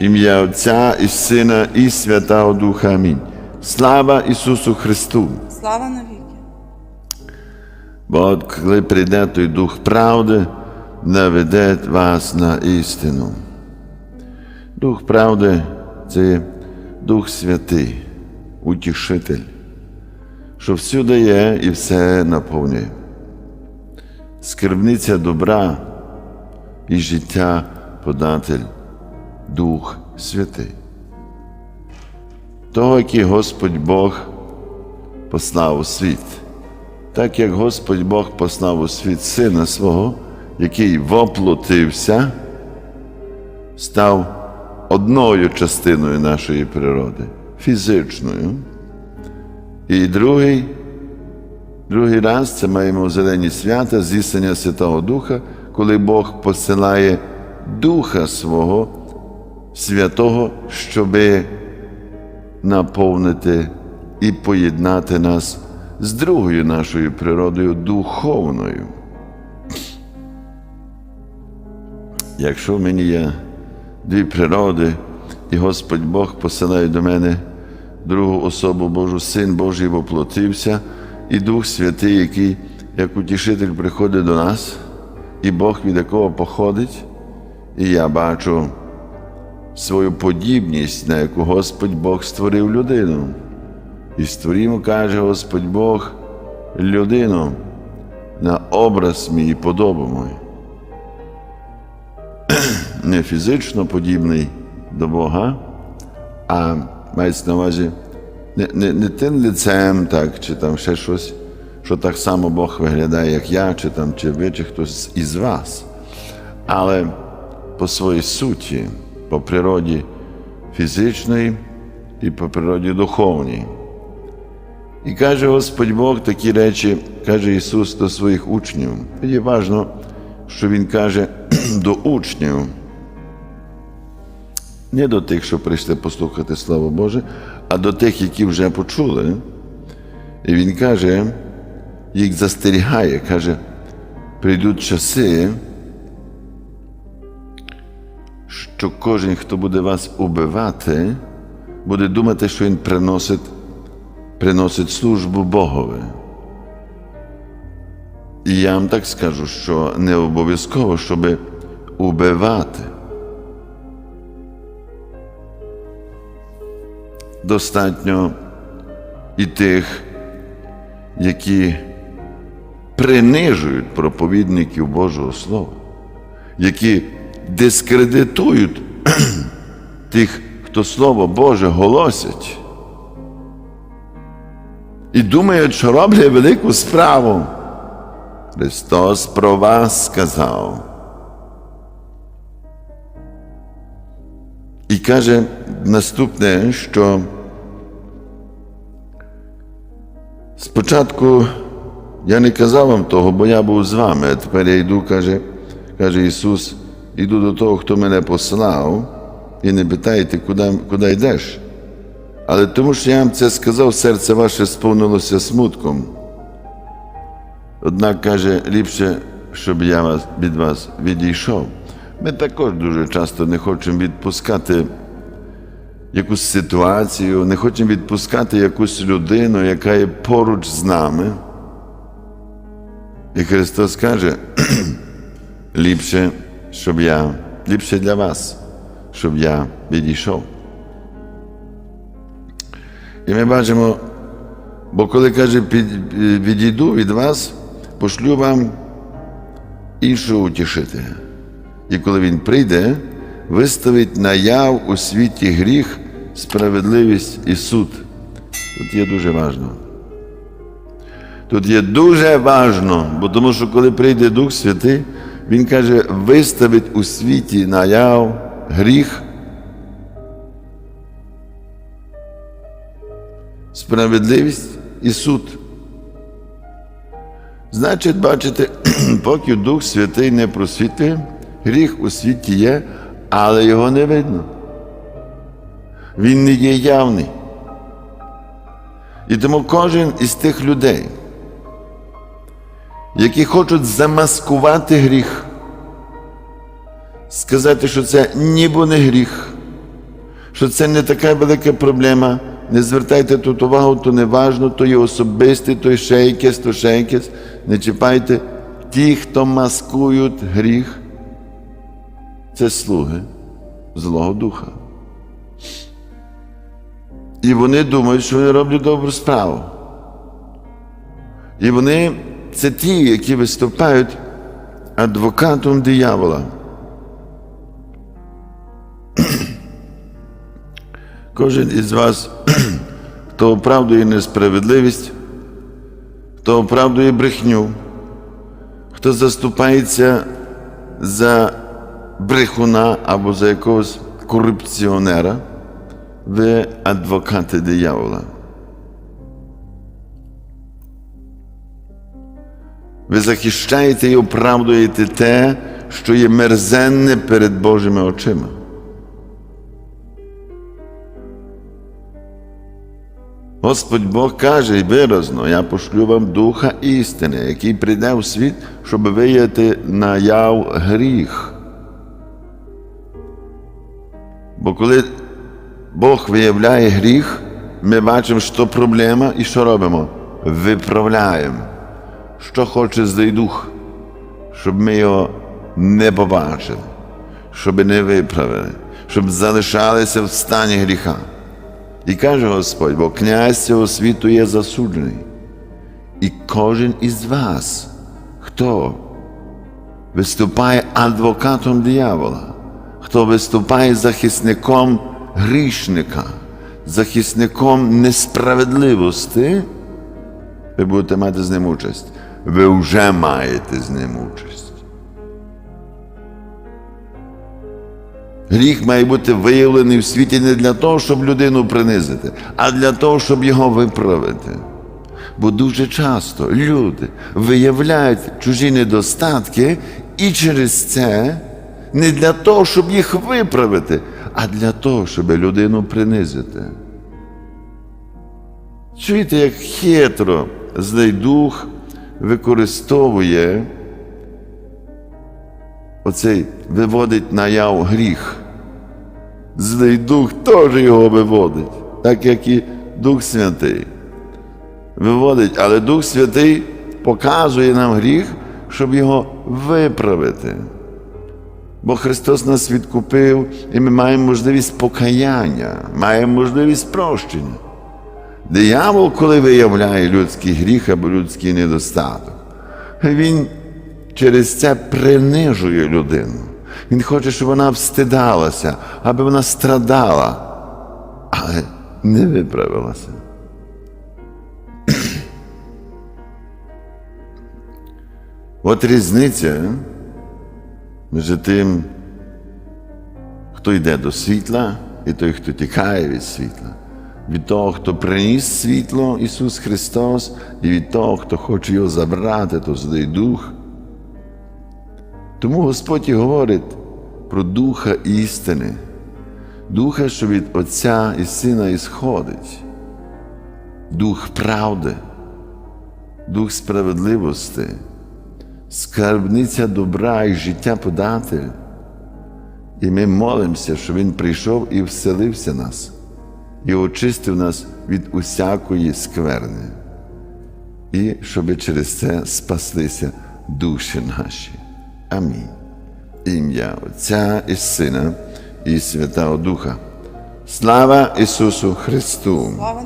Ім'я Отця і Сина, і Святого Духа. Амінь. Слава Ісусу Христу! Слава навіки. Бо коли прийде той Дух правди, наведе вас на істину. Дух правди це Дух Святий, утішитель, що всюди є і все наповнює. Скарбниця добра і життя податель, Дух Святий. Того, який Господь Бог послав у світ так як Господь Бог послав у світ Сина свого, який воплотився, став одною частиною нашої природи, фізичною. І другий, другий раз це маємо зелені свята, здійснення Святого Духа, коли Бог посилає Духа свого святого, щоби наповнити і поєднати нас з другою нашою природою духовною. Якщо в мені є дві природи, і Господь Бог посилає до мене другу особу Божу, Син Божий воплотився, і Дух Святий, який як утішитель приходить до нас, і Бог від якого походить, і я бачу свою подібність, на яку Господь Бог створив людину. І створімо, каже Господь Бог, людину на образ мій і подобу мою. Не фізично подібний до Бога, а мається на увазі не, не, не тим лицем, так, чи там ще щось, що так само Бог виглядає, як я, чи там, чи ви, чи хтось із вас. Але по своїй суті, по природі фізичної і по природі духовній. І каже Господь Бог такі речі, каже Ісус до своїх учнів. Тоді важливо, що Він каже до учнів, не до тих, що прийшли послухати Слово Боже, а до тих, які вже почули. І Він каже, їх застерігає, каже, прийдуть часи, що кожен, хто буде вас убивати, буде думати, що він приносить приносить службу Богові. І я вам так скажу, що не обов'язково, щоб убивати. Достатньо і тих, які принижують проповідників Божого Слова, які дискредитують тих, хто Слово Боже голосять і думають, що роблять велику справу. Христос про вас сказав. І каже наступне, що спочатку я не казав вам того, бо я був з вами, а тепер я йду, каже, каже Ісус, йду до того, хто мене послав, і не питайте, куди, куди йдеш. Але тому, що я вам це сказав, серце ваше сповнилося смутком. Однак каже, ліпше, щоб я вас, від вас відійшов. Ми також дуже часто не хочемо відпускати якусь ситуацію, не хочемо відпускати якусь людину, яка є поруч з нами. І Христос каже, ліпше, щоб я, ліпше для вас, щоб я відійшов. І ми бачимо, бо коли каже, відійду від вас, пошлю вам іншого утішителя. І коли він прийде, виставить наяв у світі гріх, справедливість і суд. Тут є дуже важливо. Тут є дуже важно, бо тому що коли прийде Дух Святий, Він каже, виставить у світі наяв гріх, справедливість і суд. Значить, бачите, поки Дух Святий не просвітлює, гріх у світі є, але його не видно. Він не є явний. І тому кожен із тих людей, які хочуть замаскувати гріх, сказати, що це ніби не гріх, що це не така велика проблема. Не звертайте тут увагу, то не важно, то є особисте, то є ще то ще. Не чіпайте. Ті, хто маскують гріх, це слуги Злого Духа. І вони думають, що вони роблять добру справу. І вони це ті, які виступають адвокатом диявола. Кожен із вас, хто оправдує несправедливість, хто оправдує брехню, хто заступається за брехуна або за якогось корупціонера, ви адвокати диявола. Ви захищаєте і оправдуєте те, що є мерзенне перед Божими очима. Господь Бог каже виразно, я пошлю вам Духа істини, який прийде в світ, щоб вияти наяв гріх. Бо коли Бог виявляє гріх, ми бачимо, що проблема, і що робимо? Виправляємо. Що хоче злий дух, щоб ми його не побачили, щоб не виправили, щоб залишалися в стані гріха. І каже Господь, бо князь цього світу є засуджений. І кожен із вас, хто виступає адвокатом диявола, хто виступає захисником грішника, захисником несправедливості, ви будете мати з ним участь. Ви вже маєте з ним участь. Гріх має бути виявлений в світі не для того, щоб людину принизити, а для того, щоб його виправити. Бо дуже часто люди виявляють чужі недостатки і через це не для того, щоб їх виправити, а для того, щоб людину принизити. Чуєте, як хитро злий дух використовує оцей виводить наяв гріх. Злий дух теж його виводить, так як і Дух Святий. Виводить, але Дух Святий показує нам гріх, щоб його виправити. Бо Христос нас відкупив, і ми маємо можливість покаяння, маємо можливість прощення. Диявол, коли виявляє людський гріх або людський недостаток, він через це принижує людину. Він хоче, щоб вона встидалася, аби вона страдала, але не виправилася. От різниця між тим, хто йде до світла, і той, хто тікає від світла. Від того, хто приніс світло Ісус Христос, і від того, хто хоче його забрати, то злий дух. Тому Господь і говорить про Духа істини, Духа, що від Отця і Сина ісходить, Дух правди, Дух справедливості, скарбниця добра і життя податель. І ми молимося, щоб Він прийшов і вселився нас, і очистив нас від усякої скверни, і щоб через це спаслися душі наші. Амінь. Ім'я Отця і Сина і Святого Духа. Слава Ісусу Христу! Слава